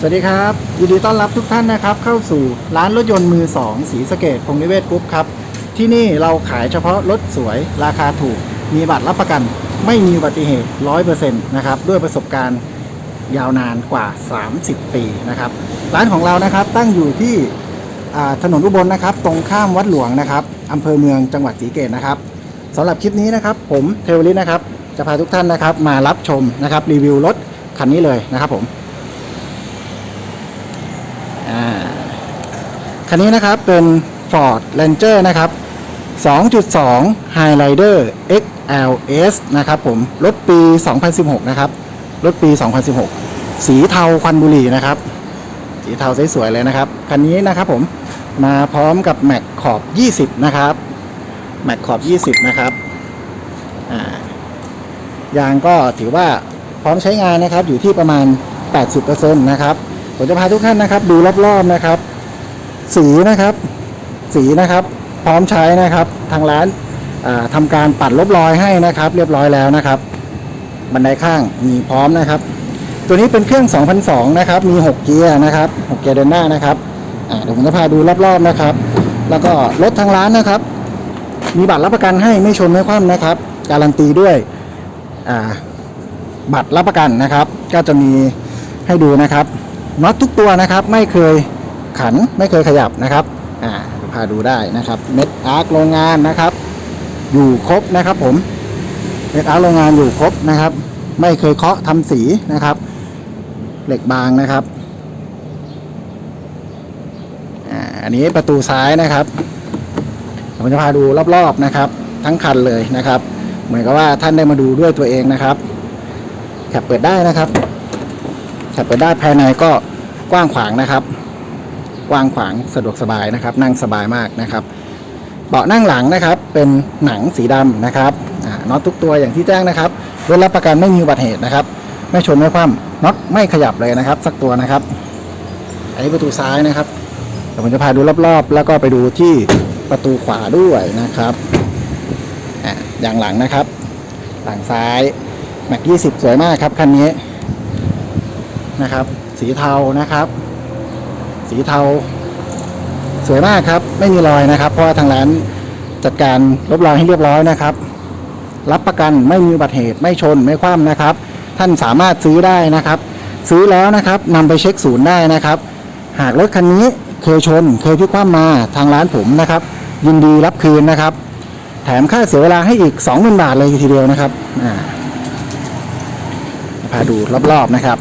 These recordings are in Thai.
สวัสดีครับยินดีต้อนรับทุกท่านนะครับ เข้าสู่ร้านรถยนต์มือสองสีสะเกตพงนิเวศกรุ๊ปครับ ที่นี่เราขายเฉพาะรถสวยราคาถูก มีบัตรรับประกัน ไม่มีอุบัติเหตุ 100%นะครับ ด้วยประสบการณ์ยาวนานกว่า 30 ปีนะครับ ร้านของเรานะครับตั้งอยู่ที่ถนนอุบลนะครับ ตรงข้ามวัดหลวงนะครับอำเภอเมืองจังหวัดศรีสะเกตนะครับสำหรับคลิปนี้นะครับ ผมเทวลิตนะครับ จะพาทุกท่านนะครับ มารับชมนะครับรีวิวรถคันนี้เลยนะครับผม อ่า คันนี้นะครับเป็น Ford Ranger นะครับ 2.2 Highlander XLS นะครับผม รถปี 2016 นะครับ รถปี 2016 สีเทาควันบุหรี่นะครับ สีเทาสวยๆเลยนะครับ คันนี้นะครับผม มาพร้อมกับแม็กขอบ 20 นะครับ แม็กขอบ 20 นะครับ ยางก็ถือว่าพร้อมใช้งานนะครับ อยู่ที่ประมาณ 80%นะครับ ผมจะพาทุกท่านนะครับ ดูรอบๆนะครับ สีนะครับ สีนะครับ พร้อมใช้นะครับ ทางร้านอ่าทำการปัดลบรอยให้นะครับ เรียบร้อยแล้วนะครับ บันไดข้างมีพร้อมนะครับ ตัวนี้เป็นเครื่อง 2002 นะครับ มี 6 เกียร์นะครับ6เกียร์เดินหน้านะครับเดี๋ยวผมจะพาดูรอบๆนะครับ แล้วก็รถทางร้านนะครับ มีบัตรรับประกันให้ไม่ชนไม่คว่ำนะครับ การันตีด้วยบัตรรับประกันนะครับ ก็จะมีให้ดูนะครับน็อตทุกตัวนะครับไม่เคย ขันไม่เคยขยับนะครับอ่าพาดูได้นะครับเม็ดอาร์คโรงงานนะครับ อยู่ครบนะครับผมเม็ดอาร์คโรงงานอยู่ครบนะครับ ไม่เคยเคาะทำสีนะครับ เหล็กบางนะครับอันนี้ประตูซ้ายนะครับผมจะพาดูรอบๆนะครับ ทั้งคันเลยนะครับ เหมือนกับว่าท่านได้มาดูด้วยตัวเองนะครับแคปเปิดได้นะครับขับไปได้ภายในก็กว้างขวางนะครับ กว้างขวางสะดวกสบายนะครับ นั่งสบายมากนะครับเบาะนั่งหลังนะครับ เป็นหนังสีดำนะครับน็อตทุกตัวอย่างที่แจ้งนะครับรถรับประกันไม่มีอุบัติเหตุนะครับ ไม่ชนไม่คว่ำน็อตไม่ขยับเลยนะครับ สักตัวนะครับ อันนี้ประตูซ้ายนะครับเดี๋ยวผมจะพาดูรอบๆ แล้วก็ไปดูที่ประตูขวาด้วยนะครับอ่าอย่างหลังนะครับ หลังซ้ายแม็กยี่สิบสวยมากครับคันนี้นะครับ สีเทานะครับ สีเทา สวยมากครับ ไม่มีรอยนะครับ เพราะทางร้านจัดการลบรอยให้เรียบร้อยนะครับ รับประกันไม่มีอุบัติเหตุไม่ชนไม่คว่ำนะครับ ท่านสามารถซื้อได้นะครับ ซื้อแล้วนะครับนำไปเช็คศูนย์ได้นะครับ หากรถคันนี้เคยชน เคยพลิกคว่ำมาทางร้านผมนะครับ ยินดีรับคืนนะครับ แถมค่าเสียเวลาให้อีก20,000บาทเลยทีเดียวนะครับพาดูรอบๆนะครับ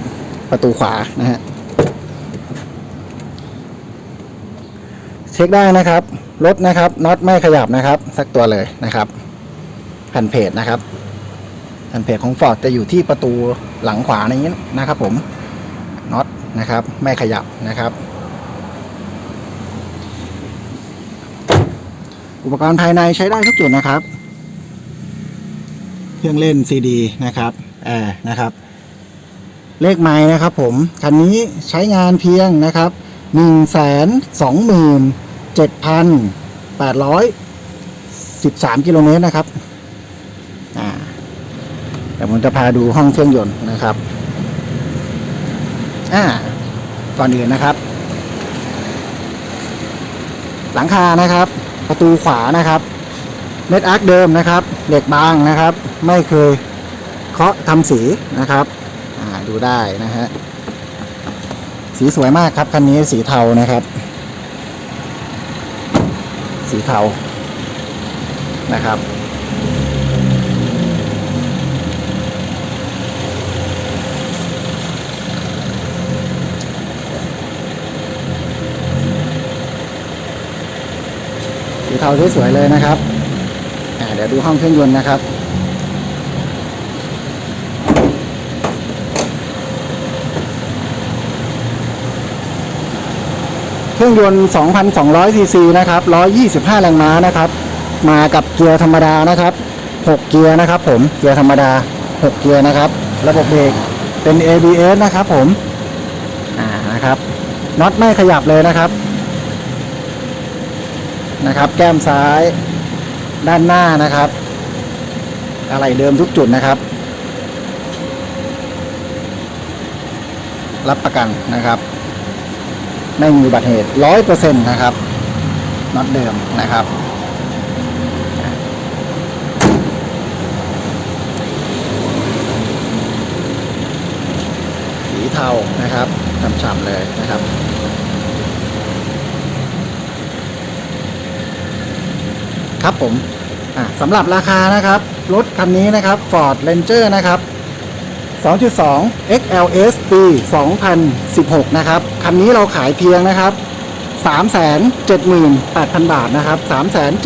ประตูขวานะฮะ เช็คได้นะครับ รถนะครับน็อตไม่ขยับนะครับ สักตัวเลยนะครับแผ่นเพจนะครับแผ่นเพจของฟอร์ดจะอยู่ที่ประตูหลังขวานี้นะครับผมน็อตนะครับ ไม่ขยับนะครับ อุปกรณ์ภายในใช้ได้ทุกจุดนะครับ เครื่องเล่นซีดีนะครับแอร์นะครับ เลขไม้นะครับผม คันนี้ใช้งานเพียงนะครับหนึ่งแสนสองหมื่น เจ็ดพันแปดร้อยสิบสามกิโลเมตรนะครับอ่าเดี๋ยวผมจะพาดูห้องเครื่องยนต์นะครับอ่าก่อนอื่นนะครับ หลังคานะครับ ประตูขวานะครับ เม็ดอาร์คเดิมนะครับเหล็กบางนะครับ ไม่เคยเคาะทำสีนะครับอ่าดูได้นะฮะสีสวยมากครับคันนี้สีเทานะครับ สีเทานะครับ สีเทาสวยๆเลยนะครับเดี๋ยวดูห้องเครื่องยนต์นะครับ เครื่องยนต์ 2,200 ซีซีนะครับ 125 แรงม้านะครับ มากับเกียร์ธรรมดานะครับ 6 เกียร์นะครับ ผม เกียร์ธรรมดา 6 เกียร์นะครับ ระบบเบรกเป็น ABS นะครับ ผม อ่า นะครับน็อตไม่ขยับเลยนะครับ นะครับ แก้มซ้ายด้านหน้านะครับ อะไรเดิมทุกจุดนะครับ รับประกันนะครับ ไม่มีอุบัติเหตุร้อยเปอร์เซ็นต์นะครับน็อตเดิมนะครับ สีเทานะครับฉ่ำๆเลยนะครับครับผมสำหรับราคานะครับ รถคันนี้นะครับ Ford Ranger นะครับ 2.2 XLS ปี 2016 นะครับ คันนี้เราขายเพียงนะครับ 378,000 บาทนะครับ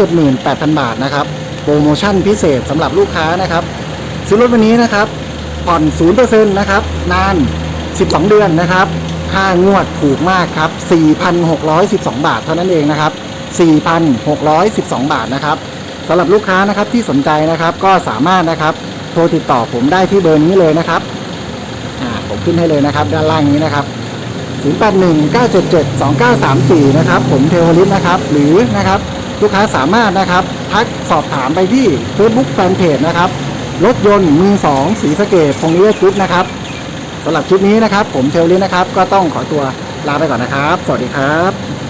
378,000 บาทนะครับ โปรโมชั่นพิเศษสำหรับลูกค้านะครับ ซื้อรถวันนี้นะครับ ผ่อน 0%นะครับ นาน 12 เดือนนะครับ ค่างวดถูกมากครับ 4,612 บาทเท่านั้นเองนะครับ 4,612 บาทนะครับสำหรับลูกค้านะครับที่สนใจนะครับก็สามารถนะครับ โทรติดต่อผมได้ที่เบอร์นี้เลยนะครับผมขึ้นให้เลยนะครับ ด้านล่างนี้นะครับ 0819772934 นะครับ ผมเทวลิศนะครับ หรือนะครับลูกค้าสามารถนะครับ ทักสอบถามไปที่ Facebook Fanpage นะครับ รถยนต์มือสองสีสเกดพงษ์นิเวศกรุ๊ปนะครับสำหรับคลิปนี้นะครับ ผมเทวลิศนะครับ ก็ต้องขอตัวลาไปก่อนนะครับ สวัสดีครับ